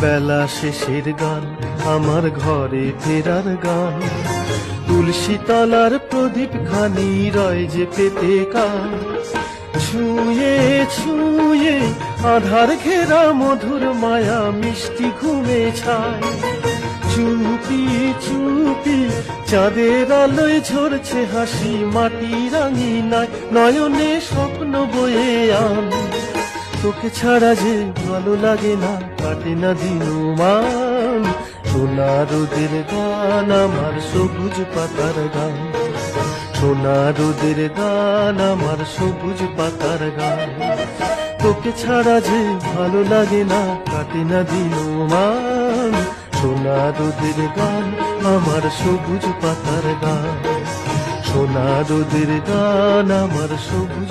বেলা শেষের গান, আমার ঘরে ফেরার গান। তুলসী তলার প্রদীপ খানি রয় যে পেতে কান ছুঁয়ে ছুঁয়ে আধার ঘেরা মধুর মায়া মিষ্টি ঘুমে ছায়। চুপি চুপি চাঁদের আলোয় ঝরছে হাসি মাটি রাঙি নয় নয়নে স্বপ্ন বয়ে আন। তোকে ছাড়া যে ভালো লাগে না, কাটে না দিন মান সোনা রোদের গান আমার সবুজ পাতার গান। সোনা রোদের গান আমার সবুজ পাতার গান। তোকে ছাড়া যে ভালো লাগে না, কাটে না দিন মান সোনা রোদের গান আমার সবুজ পাতার গান। সোনা রোদের গান আমার সবুজ